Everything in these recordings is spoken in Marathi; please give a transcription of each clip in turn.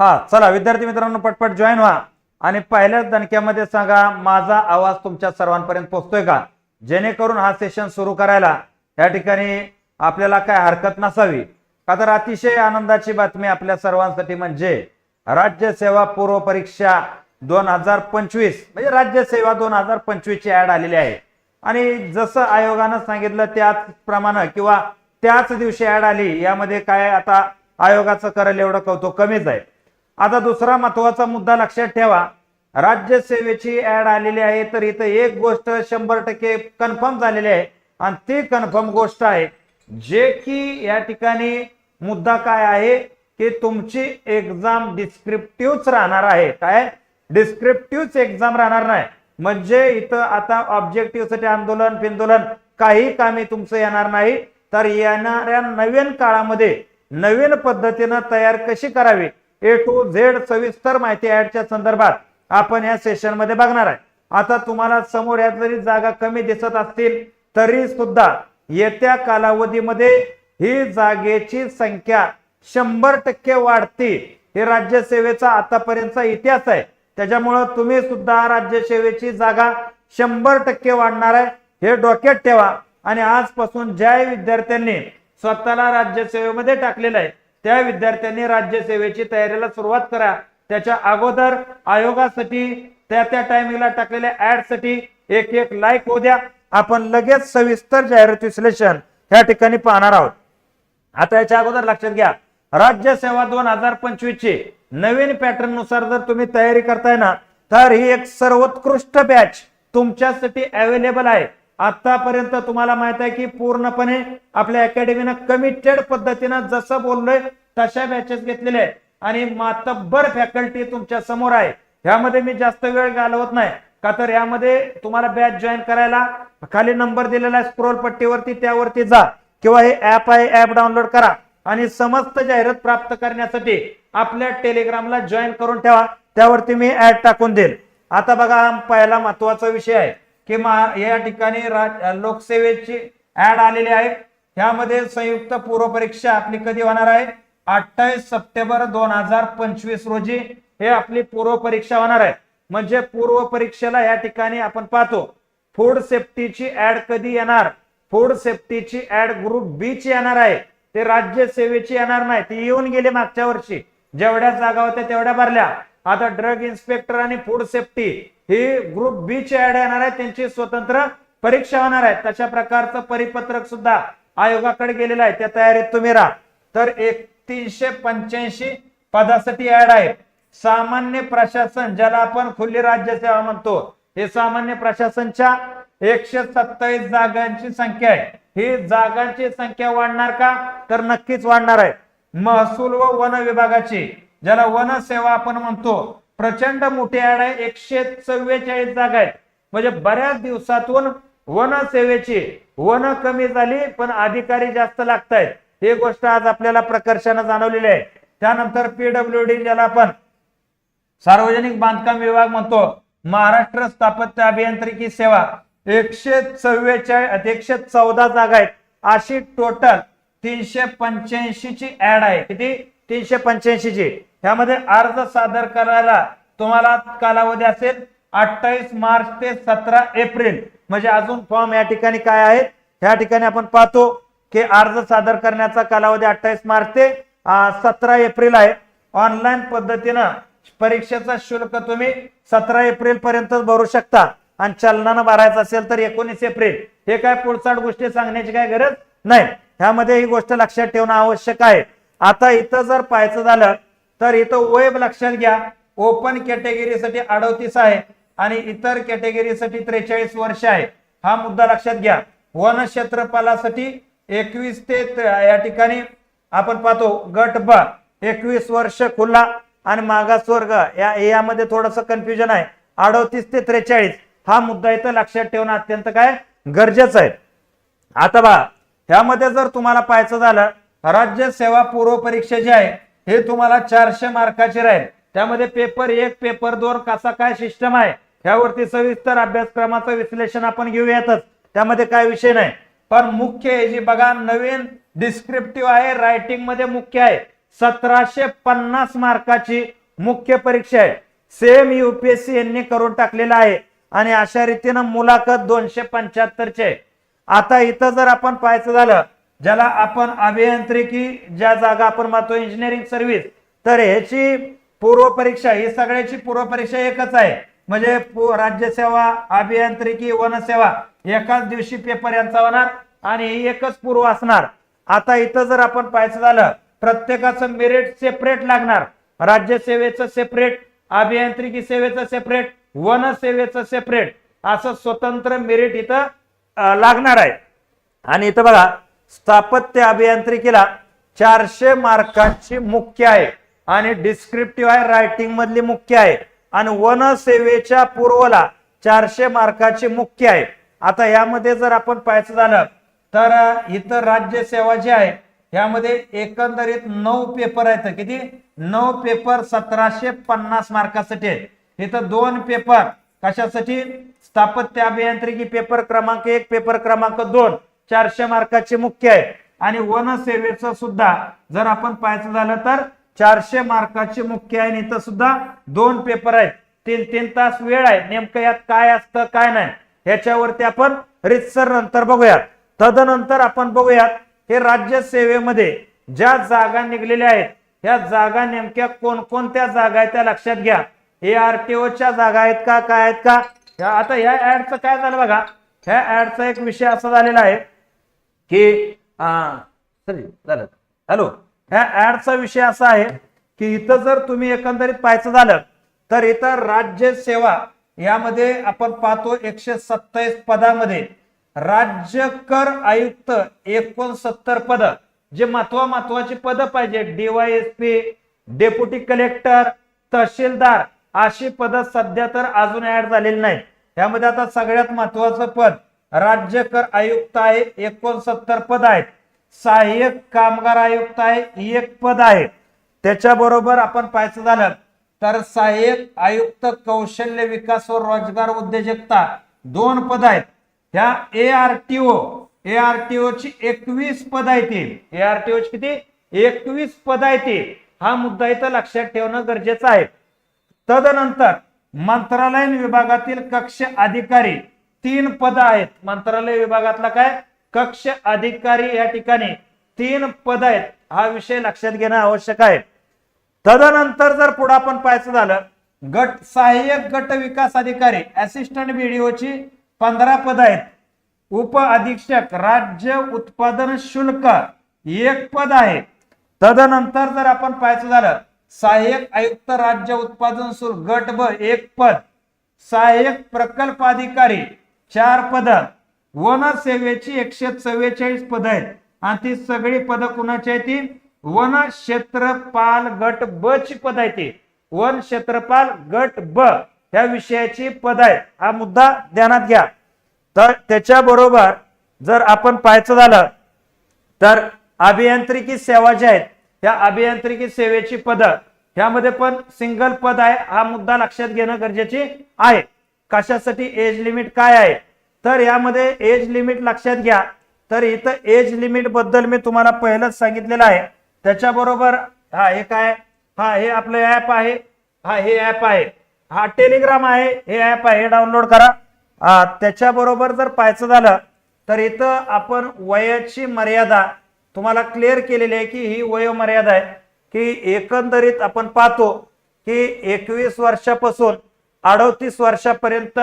हा चला विद्यार्थी मित्रांनो पटपट जॉईन व्हा. आणि पहिल्याच दणक्यामध्ये सांगा माझा आवाज तुमच्या सर्वांपर्यंत पोहोचतोय का? जेणेकरून हा सेशन सुरू करायला या ठिकाणी आपल्याला काय हरकत नसावी. का तर अतिशय आनंदाची बातमी आपल्या सर्वांसाठी म्हणजे राज्य सेवा पूर्व परीक्षा दोन हजार पंचवीस म्हणजे राज्य सेवा दोन हजार पंचवीस ची ऍड आलेली आहे. आणि जसं आयोगानं सांगितलं त्याचप्रमाणे किंवा त्याच दिवशी ऍड आली यामध्ये काय आता आयोगाचं करेल एवढं कौतुक कमीच आहे. आता दुसरा महत्त्वाचा मुद्दा लक्षात ठेवा. राज्य सेवेची ऍड आलेली आहे तर इथं एक गोष्ट शंभर टक्के कन्फर्म झालेली आहे. आणि ती कन्फर्म गोष्ट आहे जे की या ठिकाणी मुद्दा काय आहे की तुमची एक्झाम डिस्क्रिप्टिव्हच राहणार आहे. काय? डिस्क्रिप्टिव्ह एक्झाम राहणार नाही. म्हणजे इथं आता ऑब्जेक्टिव्हसाठी आंदोलन पिंदोलन काही कामे तुमचं येणार नाही. तर येणाऱ्या नवीन काळामध्ये नवीन पद्धतीनं तयार कशी करावी? ए टू झेड सविस्तर माहिती ऍडच्या संदर्भात आपण या सेशनमध्ये बघणार आहे. आता तुम्हाला समोर यात जरी जागा कमी दिसत असतील तरी सुद्धा येत्या कालावधीमध्ये ही जागेची संख्या शंभर टक्के वाढती. हे राज्यसेवेचा आतापर्यंतचा इतिहास आहे. त्याच्यामुळं तुम्ही सुद्धा राज्यसेवेची जागा शंभर टक्के वाढणार आहे. हे डोक्यात ठेवा. आणि आजपासून ज्या विद्यार्थ्यांनी स्वतःला राज्यसेवेमध्ये टाकलेलं आहे त्या विद्यार्थ्यांनी राज्यसेवेची तयारीला सुरुवात करा. त्याच्या अगोदर आयोगासाठी त्या त्या टायमिंगला टाकलेल्या ऍडसाठी एक एक लाईक होऊ द्या. आपण लगेच सविस्तर जाहिरात विश्लेषण या ठिकाणी पाहणार आहोत. आता याच्या अगोदर लक्षात घ्या. राज्य सेवा दोन हजार पंचवीस ची नवीन पॅटर्ननुसार जर तुम्ही तयारी करताय ना तर ही एक सर्वोत्कृष्ट बॅच तुमच्यासाठी अवेलेबल आहे. आतापर्यंत तुम्हाला माहीत आहे की पूर्णपणे आपल्या अकॅडमीनं कमिटेड पद्धतीनं जसं बोललोय तशा बॅचेस घेतलेल्या आहेत. आणि मातब्बर फॅकल्टी तुमच्यासमोर आहे. ह्यामध्ये मी जास्त वेळ घालवत नाही. का तर यामध्ये तुम्हाला बॅच जॉईन करायला खाली नंबर दिलेला आहे स्क्रोल पट्टीवरती त्यावरती जा. किंवा हे ऍप आहे ऍप डाउनलोड करा. आणि समस्त जाहिरात प्राप्त करण्यासाठी आपल्या टेलिग्रामला जॉईन करून ठेवा. त्यावरती मी ऍड टाकून देईल. आता बघा हा पहिला महत्त्वाचा विषय आहे. किंवा या ठिकाणी लोकसेवेची ऍड आलेली आहे. ह्यामध्ये संयुक्त पूर्व परीक्षा आपली कधी होणार आहे? अठ्ठावीस सप्टेंबर दोन हजार पंचवीस रोजी हे आपली पूर्व परीक्षा होणार आहे. म्हणजे पूर्व परीक्षेला या ठिकाणी आपण पाहतो फूड सेफ्टीची ऍड कधी येणार? फूड सेफ्टीची ऍड ग्रुप बी ची येणार आहे. ते राज्य सेवेची येणार नाही. ती येऊन गेली मागच्या वर्षी. जेवढ्या जागा होत्या तेवढ्या भरल्या. आता ड्रग इन्स्पेक्टर आणि फूड सेफ्टी ही ग्रुप बी ची ऍड येणार आहे त्यांची स्वतंत्र परीक्षा होणार आहे. तशा प्रकारचं परिपत्रक सुद्धा आयोगाकडे गेलेलं आहे. त्या तयारीत तुम्ही राहा. तर एक तीनशे पंच्याऐंशी पदासाठी ऍड आहे. सामान्य प्रशासन ज्याला आपण खुली राज्यसेवा म्हणतो हे सामान्य प्रशासनच्या एकशे सत्तावीस जागांची संख्या आहे. ही जागांची संख्या वाढणार का? तर नक्कीच वाढणार आहे. महसूल व वन विभागाची ज्याला वन सेवा आपण म्हणतो प्रचंड मोठी ऍड आहे. एकशे चव्वेचाळीस जागा आहेत. म्हणजे बऱ्याच दिवसातून वन सेवेची वन कमी झाली पण अधिकारी जास्त लागत आहेत ही गोष्ट आज आपल्याला प्रकर्षानं जाणवलेली आहे. त्यानंतर पीडब्ल्यू डी ज्याला आपण सार्वजनिक बांधकाम विभाग म्हणतो महाराष्ट्र स्थापत्य अभियांत्रिकी सेवा एकशे चव्वेचाळीस एकशे चौदा जागा आहेत. अशी टोटल तीनशे पंच्याऐंशी ची ऍड आहे. किती? तीनशे पंच्याऐंशी चे ह्यामध्ये अर्ज सादर करायला तुम्हाला कालावधी असेल अठ्ठावीस मार्च ते सतरा एप्रिल. म्हणजे अजून फॉर्म या ठिकाणी काय आहेत? ह्या ठिकाणी आपण पाहतो की अर्ज सादर करण्याचा कालावधी अठ्ठावीस मार्च ते सतरा एप्रिल आहे. ऑनलाईन पद्धतीनं परीक्षेचा शुल्क तुम्ही सतरा एप्रिल पर्यंत भरू शकता. आणि चलनानं भरायचं असेल तर एकोणीस एप्रिल. हे काय पुढचाड गोष्टी सांगण्याची काय गरज नाही. ह्यामध्ये ही गोष्ट लक्षात ठेवणं आवश्यक आहे. आता इथं जर पाहायचं झालं तर इथं वेब लक्षात घ्या. ओपन कॅटेगरीसाठी अडतीस आहे आणि इतर कॅटेगरीसाठी त्रेचाळीस वर्ष आहे. हा मुद्दा लक्षात घ्या. वन क्षेत्रपालासाठी एकवीस ते या ठिकाणी आपण पाहतो गट ब एकवीस वर्ष खुला आणि मागासवर्ग या यामध्ये थोडस कन्फ्युजन आहे. अडतीस ते त्रेचाळीस हा मुद्दा इथं लक्षात ठेवणं अत्यंत काय गरजेचं आहे. आता बा ह्यामध्ये जर तुम्हाला पाहायचं झालं राज्य सेवा पूर्व परीक्षा जी आहे हे तुम्हाला चारशे मार्काची राहील. त्यामध्ये पेपर एक पेपर दोन कसा काय सिस्टम आहे ह्यावरती सविस्तर अभ्यासक्रमाचं विश्लेषण आपण घेऊयातच. त्यामध्ये काय विषय नाही. पण मुख्य हे जी बघा नवीन डिस्क्रिप्टिव्ह आहे रायटिंगमध्ये मुख्य आहे. सतराशे पन्नास मार्काची मुख्य परीक्षा आहे. सेम युपीएससी यांनी करून टाकलेलं आहे. आणि अशा रीतीनं मुलाखत दोनशे पंच्याहत्तरचे आहे. आता इथं जर आपण पाहायचं झालं ज्याला आपण अभियांत्रिकी ज्या जागा आपण म्हणतो इंजिनिअरिंग सर्व्हिस तर ह्याची पूर्व परीक्षा ही सगळ्याची पूर्व परीक्षा एकच आहे. म्हणजे राज्यसेवा अभियांत्रिकी वनसेवा एकाच दिवशी पेपर यांचा होणार आणि ही एकच पूर्व असणार. आता इथं जर आपण पाहायचं झालं प्रत्येकाचं मेरिट सेपरेट लागणार. राज्यसेवेचं सेपरेट अभियांत्रिकी सेवेचं सेपरेट वनसेवेचं सेपरेट असं स्वतंत्र मेरिट इथं लागणार आहे. आणि इथं बघा स्थापत्य अभियांत्रिकीला चारशे मार्कांची मुख्य आहे आणि डिस्क्रिप्टिव्ह आहे रायटिंग मधली मुख्य आहे. आणि वन सेवेच्या पूर्वला चारशे मार्काची मुख्य आहे. आता यामध्ये जर आपण पाहायचं झालं तर इतर राज्य सेवा जी आहे यामध्ये एकंदरीत नऊ पेपर आहेत. किती? नऊ पेपर सतराशे पन्नास मार्कासाठी आहेत. इथं दोन पेपर कशासाठी? स्थापत्य अभियांत्रिकी पेपर क्रमांक एक पेपर क्रमांक दोन. चारशे मार्काचे मुख्य आहे. आणि वन सेवेचं सुद्धा जर आपण पाहायचं झालं तर चारशे मार्काचे मुख्य आहे आणि इथं सुद्धा दोन पेपर आहेत. तीन तीन तास वेळ आहे. नेमकं यात काय असतं काय नाही ह्याच्यावरती आपण रितसर नंतर बघूयात. तदनंतर आपण बघूयात हे राज्य सेवेमध्ये ज्या जागा निघलेल्या आहेत ह्या जागा नेमक्या कोणकोणत्या जागा आहेत त्या लक्षात घ्या. हे आरटीओच्या जागा आहेत का काय आहेत का? आता ह्या ऍडचं काय झालं बघा? ह्या ऍडचा एक विषय असा झालेला आहे की झालं. हॅलो ह्या ऍडचा विषय असा आहे की इथं जर तुम्ही एकंदरीत पाहायचं झालं तर इथं राज्य सेवा यामध्ये आपण पाहतो एकशे सत्तावीस पदामध्ये राज्य कर आयुक्त एकोणसत्तर पद जे महत्वा महत्वाची पद पाहिजे. डीवायएसपी डेप्युटी कलेक्टर तहसीलदार अशी पद सध्या तर अजून ऍड झालेली नाहीत. यामध्ये आता सगळ्यात महत्वाचं पद राज्य कर आयुक्त आहे एकोणसत्तर पद आहेत. सहाय्यक कामगार आयुक्त आहे एक पद आहे. त्याच्याबरोबर आपण पाहायचं झालं तर सहाय्यक आयुक्त कौशल्य विकास व रोजगार उद्योजकता दोन पद आहेत. ह्या A R T O A R T O ची एकवीस पद आहेत ए आर टी ओ ची किती? एकवीस पद आहेत हा मुद्दा इथं लक्षात ठेवणं गरजेचं आहे. तदनंतर मंत्रालयीन विभागातील कक्ष अधिकारी तीन पद आहेत. मंत्रालय विभागातला काय? कक्ष अधिकारी या ठिकाणी तीन पद आहेत. हा विषय लक्षात घेणं आवश्यक आहे. तदनंतर जर पुढे आपण पाहायचं झालं गट सहाय्यक गट विकास अधिकारी असिस्टंट बीडीओची पंधरा पद आहेत. उप अधीक्षक राज्य उत्पादन शुल्क एक पद आहे. तदनंतर जर आपण पाहायचं झालं सहाय्यक आयुक्त राज्य उत्पादन शुल्क गट ब एक पद. सहाय्यक प्रकल्प अधिकारी चार पद. वन सेवेची एकशे चव्वेचाळीस पद आहेत. आणि ती सगळी पद कुणाची आहे ती? वन क्षेत्रपाल गट ब ची पद आहे ती. वन क्षेत्रपाल गट ब ह्या विषयाची पद आहे हा मुद्दा ध्यानात घ्या. तर त्याच्याबरोबर जर आपण पाहायचं झालं तर अभियांत्रिकी सेवा ज्या आहेत त्या अभियांत्रिकी सेवेची पद ह्यामध्ये पण सिंगल पद आहे. हा मुद्दा लक्षात घेणं गरजेचे आहे. कशासाठी एज लिमिट काय आहे? तर यामध्ये एज लिमिट लक्षात घ्या. तर इथं एज लिमिटबद्दल मी तुम्हाला पहिलंच सांगितलेलं आहे. त्याच्याबरोबर हा हे काय? हा हे आपलं ऍप आहे. हा हे ऍप आहे. हा टेलिग्राम आहे. हे ऍप आहे. हे डाउनलोड करा. हा, त्याच्याबरोबर जर पाहायचं झालं तर इथं आपण वयाची मर्यादा तुम्हाला क्लिअर केलेली आहे की ही वयोमर्यादा आहे. की एकंदरीत आपण पाहतो की एकवीस वर्षापासून अडोतीस वर्षापर्यंत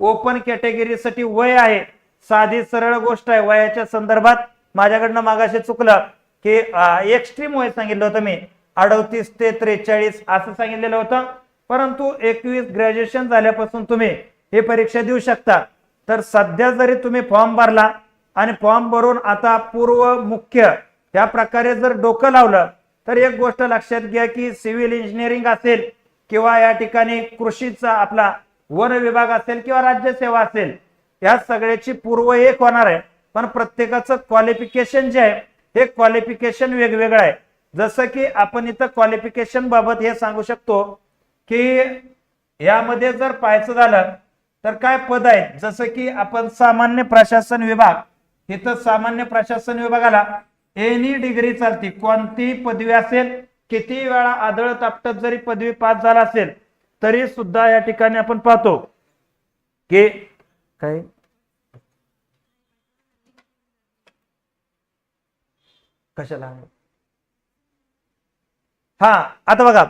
ओपन कॅटेगरीसाठी वय आहे. साधी सरळ गोष्ट आहे. वयाच्या संदर्भात माझ्याकडनं मागाशी चुकलं की एक्स्ट्रीम वय सांगितलं होतं मी. अडतीस ते त्रेचाळीस असं सांगितलेलं होतं. परंतु एकवीस ग्रॅज्युएशन झाल्यापासून तुम्ही ही परीक्षा देऊ शकता. तर सध्या जरी तुम्ही फॉर्म भरला आणि फॉर्म भरून आता पूर्व मुख्य या प्रकारे जर डोकं लावलं तर एक गोष्ट लक्षात घ्या की सिव्हिल इंजिनिअरिंग असेल किंवा या ठिकाणी कृषीचा आपला वन विभाग असेल किंवा राज्यसेवा असेल या सगळ्याची पूर्व एक होणार आहे. पण प्रत्येकाचं क्वालिफिकेशन जे आहे हे क्वालिफिकेशन वेगवेगळं आहे. जसं की आपण इथं क्वालिफिकेशन बाबत हे सांगू शकतो की यामध्ये जर पाहायचं झालं तर काय पद आहेत? जसं की आपण सामान्य प्रशासन विभाग इथं सामान्य प्रशासन विभागाला एनी डिग्री चालते कोणतीही पदवी असेल किती वेळा आदळ तापटत जरी पदवी पास झाला असेल तरी सुद्धा या ठिकाणी आपण पाहतो की काय? कशाला? हा आता बघा.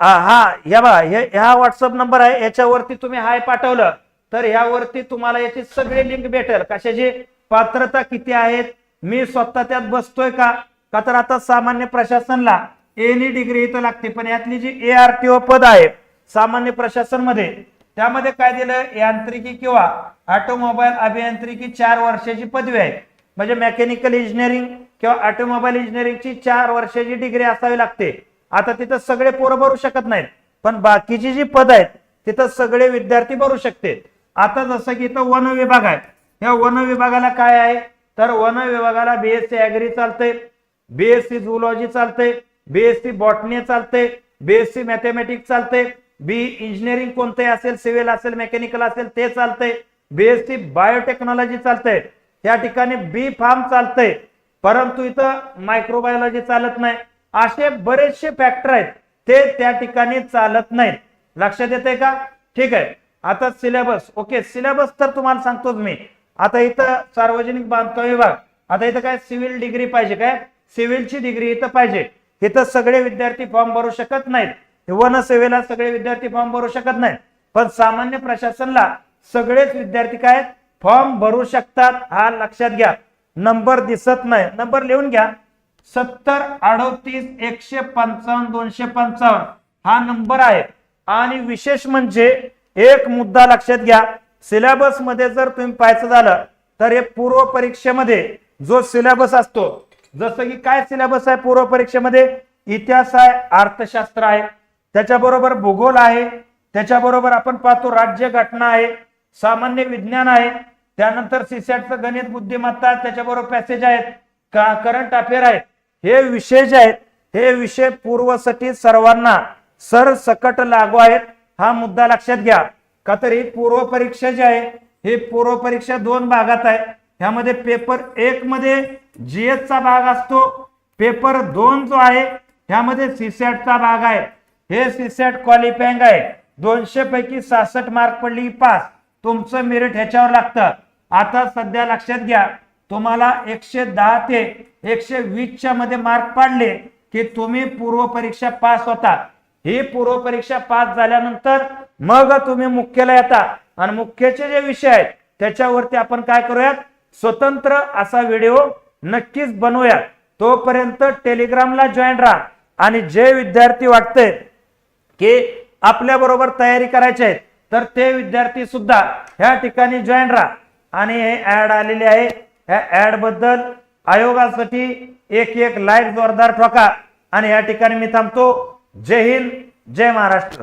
हा या बघा ह्या व्हॉट्सअप नंबर आहे याच्यावरती तुम्ही हाय पाठवलं तर ह्यावरती तुम्हाला याची सगळी लिंक भेटेल. कशाची? पात्रता किती आहेत? मी स्वतः त्यात बसतोय का? का तर आता सामान्य प्रशासनला एनी डिग्री इथं लागते पण यातली जी ए आर टी ओ पद आहे सामान्य प्रशासनमध्ये त्यामध्ये काय दिलं यांत्रिकी किंवा ऑटोमोबाईल अभियांत्रिकी चार वर्षाची पदवी आहे. म्हणजे मेकॅनिकल इंजिनिअरिंग किंवा ऑटोमोबाईल इंजिनिअरिंगची चार वर्षाची डिग्री असावी लागते. आता तिथं सगळे पोरं भरू शकत नाहीत पण बाकीची जी पद आहेत तिथं सगळे विद्यार्थी भरू शकते. आता जसं की इथं वन विभाग आहे. या वन विभागाला काय आहे? तर वन विभागाला बीएससी अॅग्री चालतंय. बीएससी झुलॉजी चालतंय. बीएससी बॉटनी चालते बीएससी मॅथमॅटिक्स चालते बी इंजिनिअरिंग कोणते असेल सिव्हिल असेल मेकॅनिकल असेल ते चालतंय. बीएससी बायोटेक्नॉलॉजी चालतंय. त्या ठिकाणी बी फार्म चालतंय. परंतु इथं मायक्रोबायोलॉजी चालत नाही. असे बरेचसे फॅक्टर आहेत. ते त्या ठिकाणी चालत नाहीत. लक्षात येते का? ठीक आहे. आता सिलेबस ओके सिलेबस तर तुम्हाला सांगतोच मी. आता इथं सार्वजनिक बांधकाम विभाग. आता इथं काय? सिव्हिल डिग्री पाहिजे काय? सिव्हिलची डिग्री इथं पाहिजे. इथं सगळे विद्यार्थी फॉर्म भरू शकत नाहीत. वन सेवेला सगळे विद्यार्थी फॉर्म भरू शकत नाहीत. पण सामान्य प्रशासनला सगळेच विद्यार्थी काय फॉर्म भरू शकतात हा लक्षात घ्या. नंबर दिसत नाही. नंबर लिहून घ्या. सत्तर अडोतीस एकशे पंचावन्न दोनशे पंचावन्न हा नंबर आहे. आणि विशेष म्हणजे एक मुद्दा लक्षात घ्या. सिलेबसमध्ये जर तुम्ही पाहायचं झालं तर हे पूर्व परीक्षेमध्ये जो सिलेबस असतो जसं की काय सिलेबस आहे पूर्व परीक्षेमध्ये? इतिहास आहे अर्थशास्त्र आहे. त्याच्याबरोबर भूगोल आहे. त्याच्याबरोबर आपण पाहतो राज्य घटना आहे. सामान्य विज्ञान आहे. त्यानंतर सीसॅटचं गणित बुद्धिमत्ता त्याच्याबरोबर पॅसेज आहेत. का करंट अफेअर आहेत. हे विषय जे आहेत हे विषय पूर्वसाठी सर्वांना सरसकट लागू आहेत. हा मुद्दा लक्षात घ्या. का तर ही पूर्व परीक्षा जी आहे ही पूर्व परीक्षा दोन भागात आहे. ह्यामध्ये पेपर एक मध्ये जीएस चा भाग असतो पेपर दोन जो आहे ह्यामध्ये सीसॅटचा भाग आहे. हे सीसॅट क्वालिफाईंग आहे. दोनशे पैकी सहासष्ट मार्क पडली की पास तुमचं मेरिट ह्याच्यावर लागतं. आता सध्या लक्षात घ्या तुम्हाला एकशे दहा ते एकशे वीसच्या मध्ये मार्क पाडले की तुम्ही पूर्व परीक्षा पास होता. ही पूर्व परीक्षा पास झाल्यानंतर मग तुम्ही मुख्यला येता आणि मुख्यचे जे विषय आहेत त्याच्यावरती आपण काय करूयात? स्वतंत्र असा व्हिडिओ नक्कीच बनवूयात. तोपर्यंत टेलिग्रामला जॉईन राहा आणि जे विद्यार्थी वाटते की आपल्या बरोबर तयारी करायची आहेत तर ते विद्यार्थी सुद्धा ह्या ठिकाणी जॉईन राहा. आणि हे ऍड आलेले आहे. ह्या ऍडबद्दल आयोगासाठी एक एक लाईक जोरदार ठोका. आणि या ठिकाणी मी थांबतो. जय हिंद जय महाराष्ट्र.